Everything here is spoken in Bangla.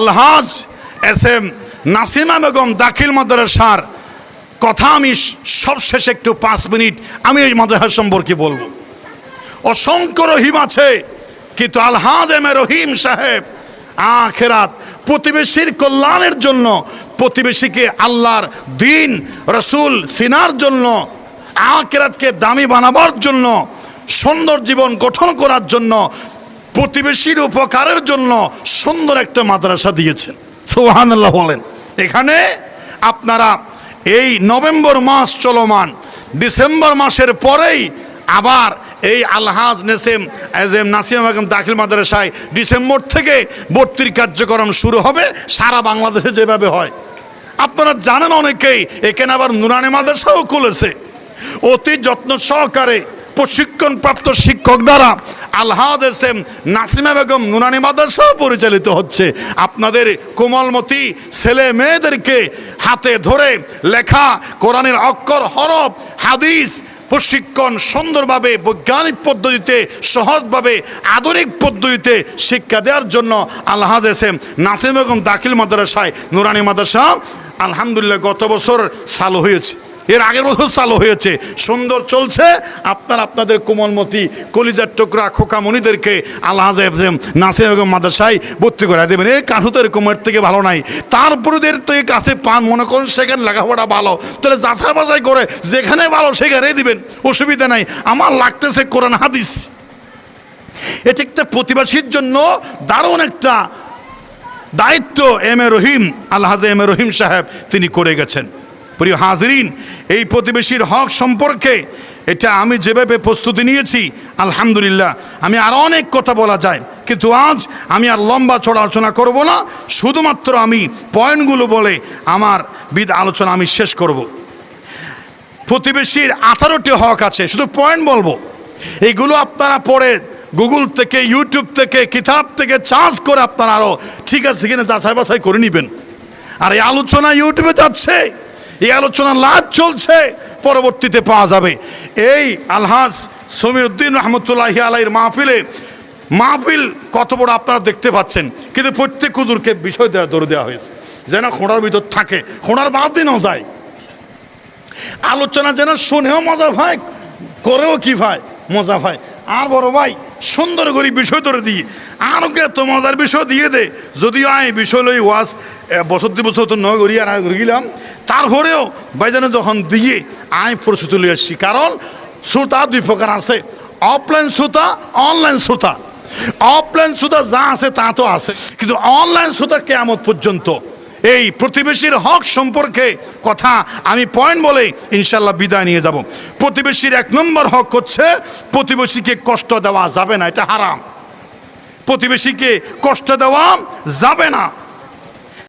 আলহাজ, এস এম, নাসিমা বেগম, দাখিল মাদ্রাসার কথা আমি সবশেষে একটু পাঁচ মিনিট, আমি এই মাদ্রাসা সম্পর্কে বলব। অসংখ্য রহিম আছে, কিন্তু আলহাজ এম এ রহিম সাহেব, আখেরাত প্রতিবেশীর কল্যাণের জন্য, প্রতিবেশীকে আল্লাহর দিন, রসুল সিনার জন্য, আখেরাতকে দামি বানাবার জন্য, সুন্দর জীবন গঠন করার জন্য প্রতিবেশীর উপকারের জন্য সুন্দর একটা মাদ্রাসা দিয়েছেন। সোহানাল্লাহ বলেন। এখানে আপনারা এই নভেম্বর মাস চলমান, ডিসেম্বর মাসের পরেই আবার এই আলহাজ নেসেম এজ এম নাসিম বেগম দাখিল মাদ্রাসায় ডিসেম্বর থেকে ভর্তির কার্যক্রম শুরু হবে, সারা বাংলাদেশে যেভাবে হয়। আপনারা জানেন অনেকেই, এখানে আবার নুরানি মাদ্রাসাও খুলেছে। অতি যত্ন সহকারে প্রশিক্ষণপ্রাপ্ত শিক্ষক দ্বারা আলহাদ এস এম নাসিমা বেগম নুনানি মাদ্রাসাও পরিচালিত হচ্ছে। আপনাদের কোমলমতি ছেলে মেয়েদেরকে হাতে ধরে লেখা কোরআনের অক্ষর, হরফ, হাদিস, প্রশিক্ষণ সুন্দরভাবে, বৈজ্ঞানিক পদ্ধতিতে, সহজভাবে, আধুনিক পদ্ধতিতে শিক্ষা দেওয়ার জন্য আলহাজ এস নাসিম বেগম দাখিল মাদ্রাসায় নুরানি মাদ্রাসা আলহামদুলিল্লাহ গত বছর চালু হয়েছে। এর আগের বছর চালু হয়েছে। সুন্দর চলছে। আপনার আপনাদের কোমলমতি, কলিজার টুকরা, খোকামণিদেরকে আল্লাহ নাসিম বেগম মাদ্রাসায় ভর্তি করে দেবেন। এই কাহুতের কোমের থেকে ভালো নাই। তারপরেদের থেকে কাছে পান, মনে করেন সেখানে লেখাপড়া ভালো। তাহলে যাচাই বাছাই করে যেখানে ভালো সেখানে দিবেন। অসুবিধা নাই। আমার লাগতেছে কোরআন হাদিস। এটি একটা প্রতিবাসীর জন্য দারুণ একটা দায়িত্ব M A Rahim, Allah M A রহিম সাহেব তিনি করে গেছেন। প্রিয় হাজরিন, এই প্রতিবেশীর হক সম্পর্কে এটা আমি যেভাবে প্রস্তুতি নিয়েছি, আলহামদুলিল্লাহ, আমি আরও অনেক কথা বলা যায়। কিন্তু আজ আমি আর লম্বা চড়া আলোচনা করব না, শুধুমাত্র আমি পয়েন্টগুলো বলে আমার বিদ আলোচনা আমি শেষ করব। প্রতিবেশীর আঠারোটি হক আছে, শুধু পয়েন্ট বলব। এইগুলো আপনারা পড়ে গুগল থেকে, ইউটিউব থেকে, কিতাব থেকে চার্জ করে আপনারা আরও ঠিক আছে কিনা যাচাই বাছাই করে নেবেন। আর এই আলোচনা ইউটিউবে যাচ্ছে এই আলোচনা লাভ চলছে, পরবর্তীতে পাওয়া যাবে। এই আলহাজ সমীর উদ্দিন রহমতুল্লাহ আলাইয়ের মাহফিলে, মাহফিল কত বড় আপনারা দেখতে পাচ্ছেন, কিন্তু প্রত্যেক হুজুরকে বিষয় দেওয়া ধরে দেওয়া হয়েছে। যেন খোঁড়ার ভিতর থাকে, খোঁড়ার বাদ দিনও যায়। আলোচনা যেন শুনেও মজা পায়, করেও কি ভাই মজা পায়। আর বড় ভাই, সুন্দর করে বিষয় ধরে দিয়ে আর ওকে মজার বিষয় দিয়ে দে। যদিও আমি বিষয় লই ওয়াজ বছর দুই বছর তো নয় করি, আর করে গেলাম। তারপরেও ভাইজানে যখন দিয়ে আমি প্রস্তুতি লিয়ে আসছি, কারণ শ্রোতা দুই প্রকার আছে। অফলাইন শ্রোতা অনলাইন শ্রোতা। অফলাইন শ্রোতা যা আছে তা তো আছে। কিন্তু অনলাইন শ্রোতা কেমন পর্যন্ত এই প্রতিবেশীর হক সম্পর্কে কথা আমি পয়েন্ট বলে ইনশাল্লাহ বিদায় নিয়ে যাব। প্রতিবেশীর এক নম্বর হক হচ্ছে প্রতিবেশীকে কষ্ট দেওয়া যাবে না, এটা হারাম। প্রতিবেশীকে কষ্ট দেওয়া যাবে না।